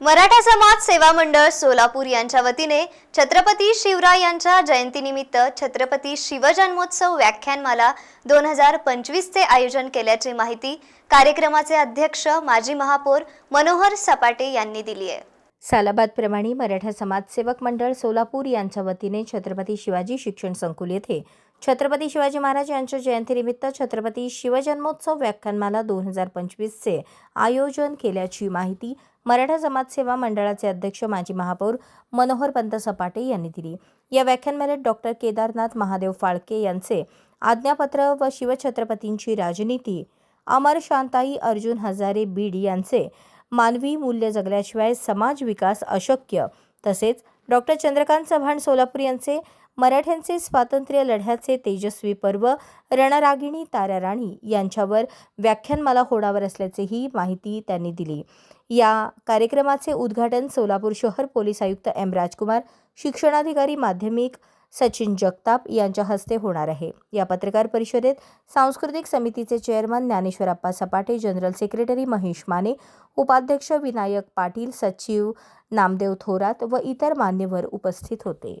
मराठा समाज सेवा मंडळ सोलापूर यांच्या वतीने छत्रपती शिवराय यांच्या जयंतीनिमित्त छत्रपती शिवजन्मोत्सव व्याख्यानमाला दोन हजार पंचवीसचे आयोजन केल्याची माहिती कार्यक्रमाचे अध्यक्ष माजी महापौर मनोहर सपाटे यांनी दिली आहे. सालाबादप्रमाणे मराठा समाजसेवक मंडळ सोलापूर यांच्या वतीने छत्रपती शिवाजी शिक्षण संकुल येथे छत्रपती शिवाजी महाराज यांच्या जयंतीनिमित्त छत्रपती शिवजन्मोत्सव व्याख्यानमाला दोन हजार पंचवीसचे आयोजन केल्याची माहिती मराठा समाजसेवा मंडळाचे अध्यक्ष माजी महापौर मनोहर पंत सपाटे यांनी दिली. या व्याख्यानमालेत डॉक्टर केदारनाथ महादेव फाळके यांचे आज्ञापत्र व शिवछत्रपतींची राजनीती अमर शांताई अर्जुन हजारे बीड यांचे मानवी मूल्य जगल्याशिवाय समाज विकास अशक्य. तसेच डॉक्टर चंद्रकांत चव्हाण सोलापूर यांचे मराठ्यांचे स्वातंत्र्य लढ्याचे तेजस्वी पर्व रणरागिणी तारा राणी यांच्यावर व्याख्यानमाला होणार असल्याचीही माहिती त्यांनी दिली. या कार्यक्रमाचे उद्घाटन सोलापूर शहर पोलीस आयुक्त एम. राजकुमार शिक्षणाधिकारी माध्यमिक सचिन जगताप यांच्या हस्ते होणार आहे. या पत्रकार परिषदेत सांस्कृतिक समितीचे चेअरमन ज्ञानेश्वर सपाटे जनरल सेक्रेटरी महेश माने उपाध्यक्ष विनायक पाटील सचिव नामदेव थोरात व इतर मान्यवर उपस्थित होते.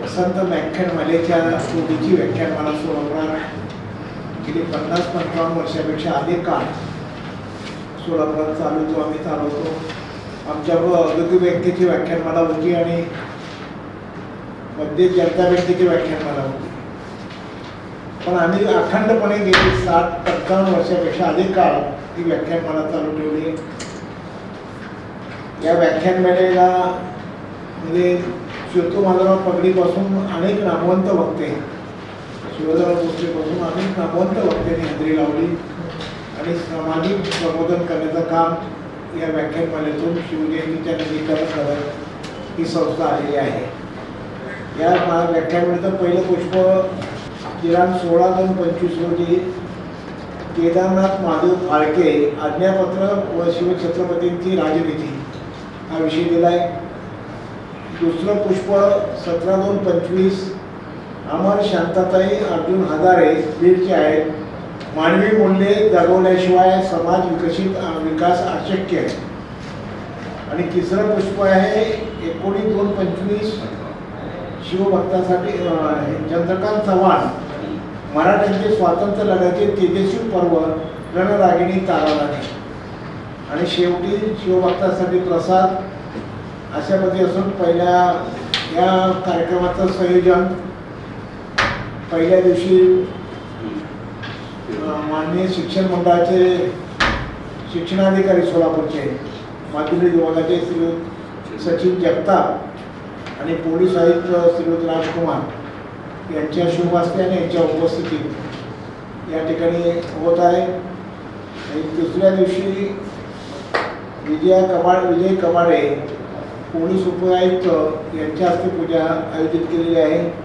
वसंत व्याख्यानमालेच्या मला व्याख्यानमाला सोलापुरात गेली पन्नास पंचावन्न वर्षापेक्षा अधिक काळ सोलापुरात चालवतो आम्ही चालवतो. आमच्याबरोबर औद्योगिक व्याख्यान व्याख्यानमाला होती आणि मध्य जनता बँकेची व्याख्यानमाला होती. पण आम्ही अखंडपणे गेली सात पंचावन्न वर्षापेक्षा अधिक काळ ही व्याख्यानमाला चालू ठेवली. या व्याख्यानमालेला म्हणजे शिवतो माधवराव पगडीपासून अनेक नामवंत वक्ते शिवराव भोसलेपासून अनेक नामवंत वक्त्यांनी हजेरी लावली आणि सामाजिक प्रबोधन करण्याचं काम या व्याख्यानमालेतून शिवजयंतीच्या निमित्तानं करत ही संस्था आलेली आहे. या मा- व्याख्यानमालेचं पहिलं पुष्प दिनांक सोळा दोन पंचवीस रोजी केदारनाथ महादेव फाळके आज्ञापत्र व शिवछत्रपतींची राजनीती हा विषय दिला आहे दुसरं पुष्प सतरा दोन पंचवीस अमर शांताताई अर्जुन हजारे बीडचे आहेत. मानवी मूल्ये जगवल्याशिवाय समाज विकसित विकास अशक्य आहे. आणि तिसरं पुष्प आहे एकोणीस दोन पंचवीस शिवभक्तासाठी चंद्रकांत चव्हाण मराठ्यांचे स्वातंत्र्य लढ्याचे तेजस्वी पर्व रणरागिणी ताराराणी. आणि शेवटी शिवभक्तासाठी प्रसाद अशा असून पहिल्या या कार्यक्रमाचं संयोजन पहिल्या दिवशी माननीय शिक्षण मंडळाचे शिक्षणाधिकारी सोलापूरचे माध्यमिक विभागाचे श्री सचिन जगताप आणि पोलीस आयुक्त श्रीयुत राजकुमार यांच्या शुभहस्ते आणि यांच्या उपस्थितीत या ठिकाणी होत आहे. आणि दुसऱ्या दिवशी विजया कबाड विजय कबाडे पोलीस उपआयुक्त यांच्या हस्ते पूजा आयोजित केलेली आहे.